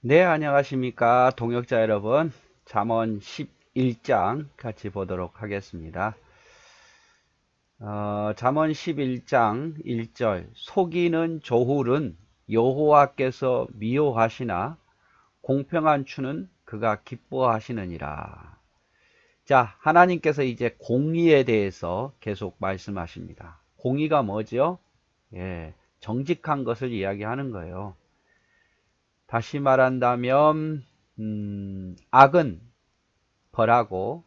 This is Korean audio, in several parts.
네, 안녕하십니까. 동역자 여러분. 잠언 11장 같이 보도록 하겠습니다. 어, 잠언 11장 1절 속이는 조hul은 여호와께서 미워하시나 공평한 추는 그가 기뻐하시느니라. 자, 하나님께서 이제 공의에 대해서 계속 말씀하십니다. 공의가 뭐죠? 예, 정직한 것을 이야기하는 거예요. 다시 말한다면 음, 악은 벌하고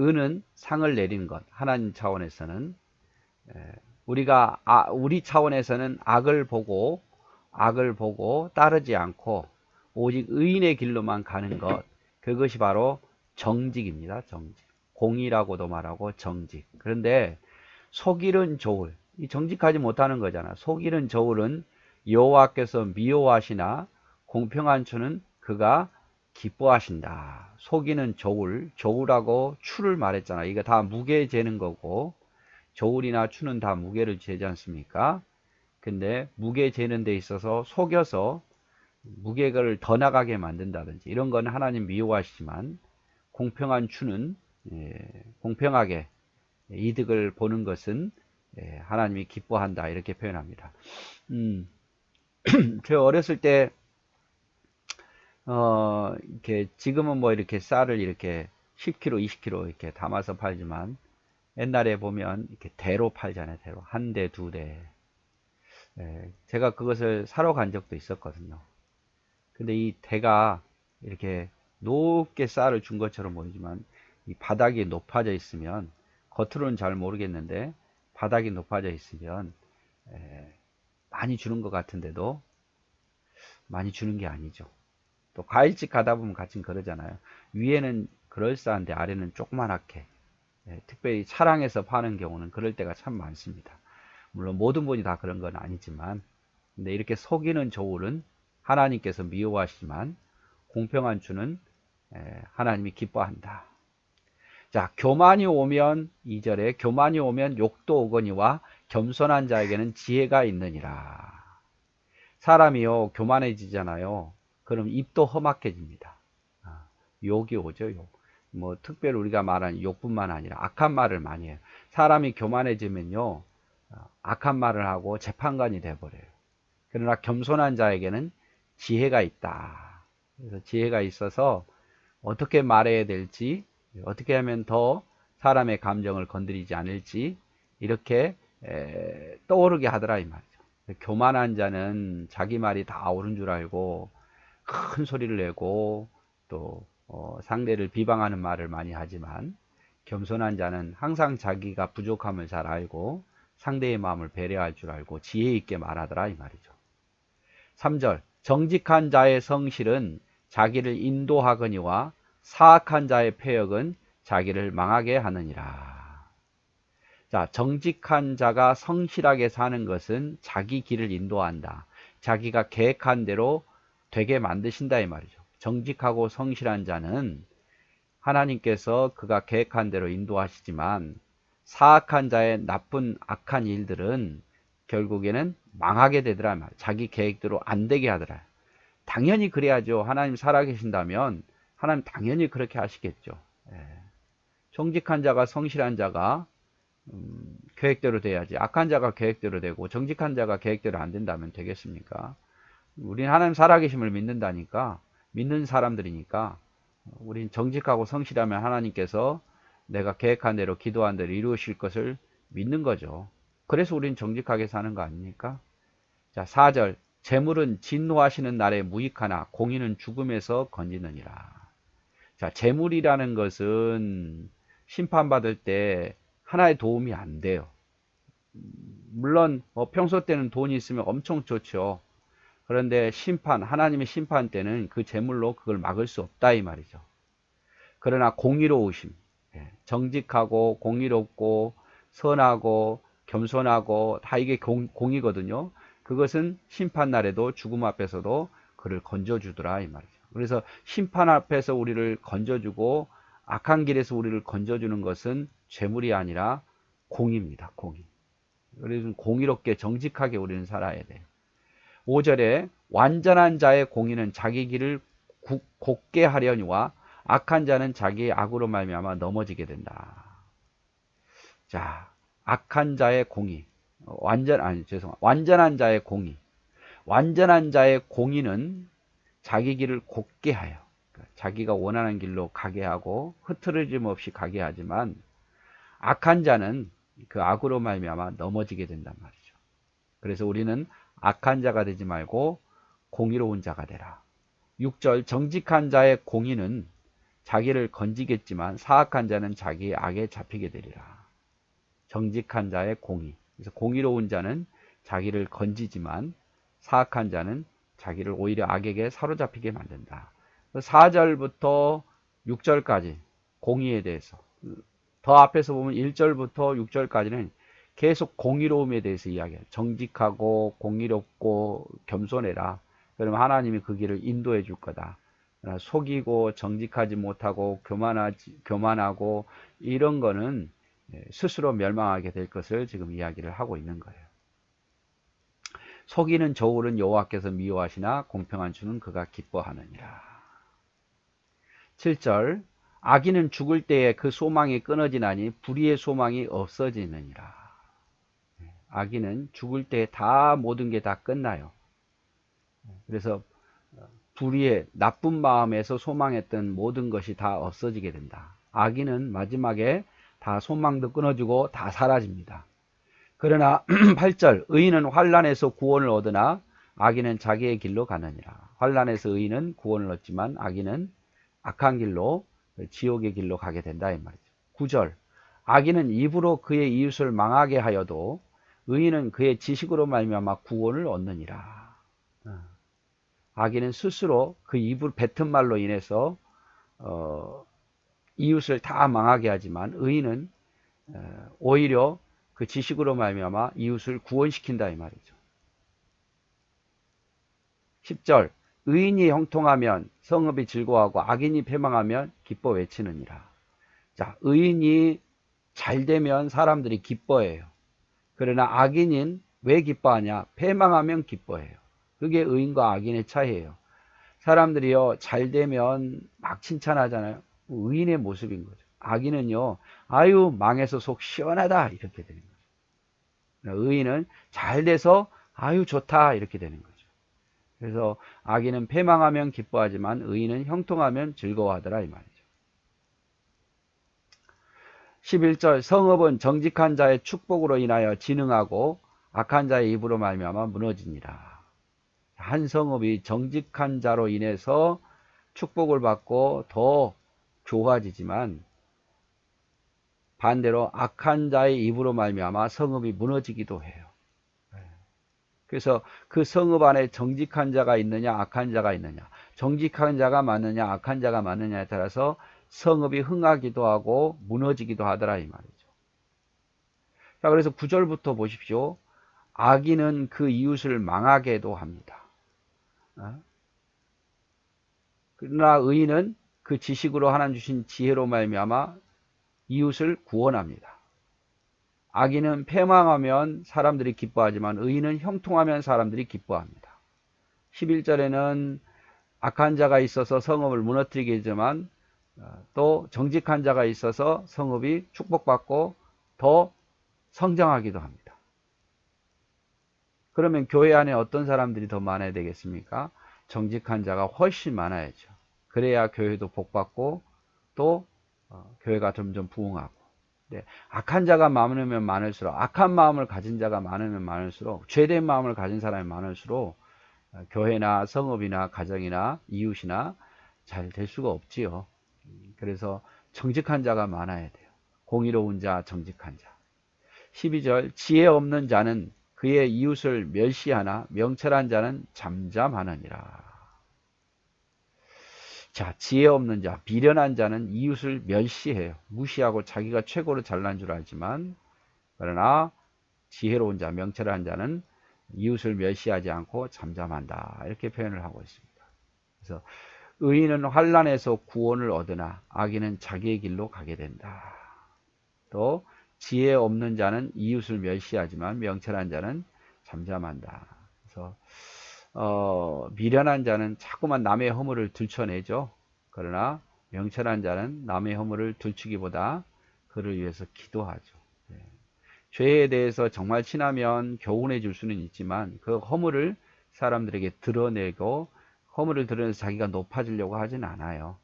은은 상을 내리는 것. 하나님 차원에서는 에, 우리가 아, 우리 차원에서는 악을 보고 악을 보고 따르지 않고 오직 의인의 길로만 가는 것. 그것이 바로 정직입니다. 정직. 공의라고도 말하고 정직. 그런데 속일은 이 정직하지 못하는 거잖아. 속일은 좋을은 여호와께서 미워하시나 공평한 추는 그가 기뻐하신다. 속이는 조울, 조울하고 추를 말했잖아. 이거 다 무게 재는 거고 조울이나 추는 다 무게를 재지 않습니까? 근데 무게 재는 데 있어서 속여서 무게를 더 나가게 만든다든지 이런 건 하나님 미워하시지만 공평한 추는 예, 공평하게 이득을 보는 것은 예, 하나님이 기뻐한다 이렇게 표현합니다. 음, 제가 어렸을 때, 어, 이렇게, 지금은 뭐 이렇게 쌀을 이렇게 10kg, 20kg 이렇게 담아서 팔지만, 옛날에 보면 이렇게 대로 팔잖아요, 대로. 한 대, 두 대. 예, 제가 그것을 사러 간 적도 있었거든요. 근데 이 대가 이렇게 높게 쌀을 준 것처럼 보이지만, 이 바닥이 높아져 있으면, 겉으로는 잘 모르겠는데, 바닥이 높아져 있으면, 예, 많이 주는 것 같은데도 많이 주는 게 아니죠. 또 과일집 가다 보면 같이 그러잖아요. 위에는 그럴싸한데 아래는 조그만하게 예, 특별히 차량에서 파는 경우는 그럴 때가 참 많습니다. 물론 모든 분이 다 그런 건 아니지만 근데 이렇게 속이는 조울은 하나님께서 미워하시지만 공평한 주는 예, 하나님이 기뻐한다. 자, 교만이 오면 2절에 교만이 오면 욕도 오거니와 겸손한 자에게는 지혜가 있느니라. 사람이요, 교만해지잖아요. 그럼 입도 험악해집니다. 아, 욕이 오죠, 욕. 뭐, 특별히 우리가 말하는 욕뿐만 아니라 악한 말을 많이 해요. 사람이 교만해지면요, 어, 악한 말을 하고 재판관이 돼버려요. 그러나 겸손한 자에게는 지혜가 있다. 그래서 지혜가 있어서 어떻게 말해야 될지 어떻게 하면 더 사람의 감정을 건드리지 않을지 이렇게 에, 떠오르게 하더라 이 말이죠. 교만한 자는 자기 말이 다 옳은 줄 알고 큰 소리를 내고 또 어, 상대를 비방하는 말을 많이 하지만 겸손한 자는 항상 자기가 부족함을 잘 알고 상대의 마음을 배려할 줄 알고 지혜 있게 말하더라 이 말이죠. 3절 정직한 자의 성실은 자기를 인도하거니와 사악한 자의 폐역은 자기를 망하게 하느니라. 자, 정직한 자가 성실하게 사는 것은 자기 길을 인도한다. 자기가 계획한 대로 되게 만드신다 이 말이죠. 정직하고 성실한 자는 하나님께서 그가 계획한 대로 인도하시지만 사악한 자의 나쁜 악한 일들은 결국에는 망하게 되더라 말. 자기 계획대로 안 되게 하더라. 당연히 그래야죠. 하나님 살아계신다면 하나님 당연히 그렇게 하시겠죠. 예. 정직한 자가 성실한 자가 음, 계획대로 돼야지 악한 자가 계획대로 되고 정직한 자가 계획대로 안 된다면 되겠습니까? 우린 하나님 살아계심을 믿는다니까 믿는 사람들이니까 우린 정직하고 성실하면 하나님께서 내가 계획한 대로 기도한 대로 이루실 것을 믿는 거죠. 그래서 우린 정직하게 사는 거 아닙니까? 자, 4절 재물은 진노하시는 날에 무익하나 공의는 죽음에서 건지느니라. 자, 재물이라는 것은 심판받을 때 하나의 도움이 안 돼요. 물론 뭐 평소 때는 돈이 있으면 엄청 좋죠. 그런데 심판, 하나님의 심판 때는 그 재물로 그걸 막을 수 없다 이 말이죠. 그러나 공의로우심, 예, 정직하고 공의롭고 선하고 겸손하고 다 이게 공, 공이거든요. 그것은 심판 날에도 죽음 앞에서도 그를 건져주더라 이 말이죠. 그래서 심판 앞에서 우리를 건져주고 악한 길에서 우리를 건져주는 것은 죄물이 아니라 공입니다. 공의. 그래서 공의롭게 정직하게 우리는 살아야 돼요. 5절에 완전한 자의 공의는 자기 길을 굽- 곱게 하려니와 악한 자는 자기의 악으로 말미암아 넘어지게 된다. 자, 악한 자의 공의, 어, 완전 아니 죄송, 완전한 자의 공의, 완전한 자의 공의는 자기 길을 곱게 하여 그러니까 자기가 원하는 길로 가게 하고 흐트러짐 없이 가게 하지만 악한 자는 그 악으로 말미암아 넘어지게 된단 말이죠. 그래서 우리는 악한 자가 되지 말고 공의로운 자가 되라. 6절 정직한 자의 공의는 자기를 건지겠지만 사악한 자는 자기의 악에 잡히게 되리라. 정직한 자의 공의. 그래서 공의로운 자는 자기를 건지지만 사악한 자는 자기를 오히려 악에게 사로잡히게 만든다. 4절부터 6절까지 공의에 대해서 더 앞에서 보면 1절부터 6절까지는 계속 공의로움에 대해서 이야기해요. 정직하고 공의롭고 겸손해라. 그러면 하나님이 그 길을 인도해 줄 거다. 속이고 정직하지 못하고 교만하지, 교만하고 이런 거는 스스로 멸망하게 될 것을 지금 이야기를 하고 있는 거예요. 속이는 저울은 여호와께서 미워하시나 공평한 주는 그가 기뻐하느니라. 7절 악인은 죽을 때에 그 소망이 끊어지나니 불의의 소망이 없어지느니라. 악인은 죽을 때 다 모든 게 다 끝나요. 그래서 불의의 나쁜 마음에서 소망했던 모든 것이 다 없어지게 된다. 악인은 마지막에 다 소망도 끊어지고 다 사라집니다. 그러나 8절 의인은 환란에서 구원을 얻으나 악인은 자기의 길로 가느니라. 환란에서 의인은 구원을 얻지만 악인은 악한 길로 지옥의 길로 가게 된다 이 말이죠. 9절 악인은 입으로 그의 이웃을 망하게 하여도 의인은 그의 지식으로 말미암아 구원을 얻느니라. 어. 악인은 스스로 그 입을 뱉은 말로 인해서 어, 이웃을 다 망하게 하지만 의인은 어, 오히려 그 지식으로 말미암아 이웃을 구원시킨다 이 말이죠. 10절 의인이 형통하면 성읍이 즐거워하고 악인이 패망하면 기뻐 외치느니라. 자, 의인이 잘 되면 사람들이 기뻐해요. 그러나 악인인 왜 기뻐하냐? 패망하면 기뻐해요. 그게 의인과 악인의 차이예요. 사람들이요, 잘 되면 막 칭찬하잖아요. 의인의 모습인 거죠. 악인은요, 아유, 망해서 속 시원하다. 이렇게 되는 거죠. 의인은 잘 돼서 아유, 좋다. 이렇게 되는 거죠. 그래서 악인은 패망하면 기뻐하지만 의인은 형통하면 즐거워하더라. 이 말이죠. 11절 성읍은 정직한 자의 축복으로 인하여 진흥하고 악한 자의 입으로 말미암아 무너지니라. 한 성읍이 정직한 자로 인해서 축복을 받고 더 좋아지지만 반대로 악한 자의 입으로 말미암아 성읍이 무너지기도 해요. 그래서 그 성읍 안에 정직한 자가 있느냐 악한 자가 있느냐 정직한 자가 많느냐 악한 자가 많느냐에 따라서 성읍이 흥하기도 하고 무너지기도 하더라 이 말이죠. 자 그래서 구절부터 보십시오. 악인은 그 이웃을 망하게도 합니다. 어? 그러나 의인은 그 지식으로 하나님 주신 지혜로 말미암아 이웃을 구원합니다. 악인은 패망하면 사람들이 기뻐하지만 의인은 형통하면 사람들이 기뻐합니다. 11절에는 악한 자가 있어서 성읍을 무너뜨리게 되지만 어, 또 정직한 자가 있어서 성읍이 축복받고 더 성장하기도 합니다. 그러면 교회 안에 어떤 사람들이 더 많아야 되겠습니까? 정직한 자가 훨씬 많아야죠. 그래야 교회도 복받고 또 어, 교회가 점점 부흥하고 네, 악한 자가 많으면 많을수록 악한 마음을 가진 자가 많으면 많을수록 죄된 마음을 가진 사람이 많을수록 어, 교회나 성업이나 가정이나 이웃이나 잘 될 수가 없지요. 그래서 정직한 자가 많아야 돼요. 공의로운 자, 정직한 자. 12절 지혜 없는 자는 그의 이웃을 멸시하나 명철한 자는 잠잠하느니라. 자, 지혜 없는 자, 비련한 자는 이웃을 멸시해요. 무시하고 자기가 최고로 잘난 줄 알지만 그러나 지혜로운 자, 명철한 자는 이웃을 멸시하지 않고 잠잠한다. 이렇게 표현을 하고 있습니다. 그래서 의인은 환란에서 구원을 얻으나 악인은 자기의 길로 가게 된다. 또 지혜 없는 자는 이웃을 멸시하지만 명철한 자는 잠잠한다. 그래서 어, 미련한 자는 자꾸만 남의 허물을 들춰내죠. 그러나 명철한 자는 남의 허물을 들추기보다 그를 위해서 기도하죠. 예. 죄에 대해서 정말 친하면 교훈해 줄 수는 있지만 그 허물을 사람들에게 드러내고 허물을 드러내서 자기가 높아지려고 하진 않아요.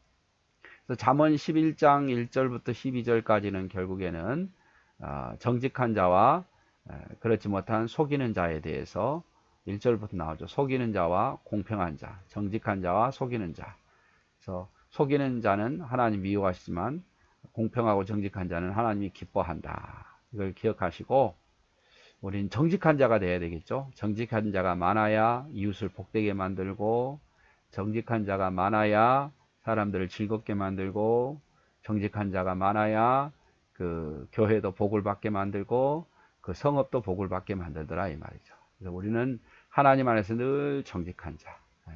그래서 잠언 11장 1절부터 12절까지는 결국에는 어, 정직한 자와 그렇지 못한 속이는 자에 대해서 1절부터 나오죠. 속이는 자와 공평한 자, 정직한 자와 속이는 자. 그래서 속이는 자는 하나님 미워하시지만 공평하고 정직한 자는 하나님이 기뻐한다. 이걸 기억하시고 우린 정직한 자가 돼야 되겠죠. 정직한 자가 많아야 이웃을 복되게 만들고 정직한 자가 많아야 사람들을 즐겁게 만들고 정직한 자가 많아야 그 교회도 복을 받게 만들고 그 성읍도 복을 받게 만들더라 이 말이죠. 그래서 우리는 하나님 안에서 늘 정직한 자. 예.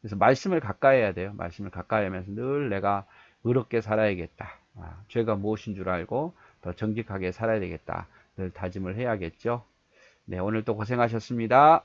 그래서 말씀을 가까이 해야 돼요. 말씀을 가까이 하면서 늘 내가 의롭게 살아야겠다. 아, 죄가 무엇인 줄 알고 더 정직하게 살아야 되겠다. 늘 다짐을 해야겠죠. 네, 오늘 또 고생하셨습니다.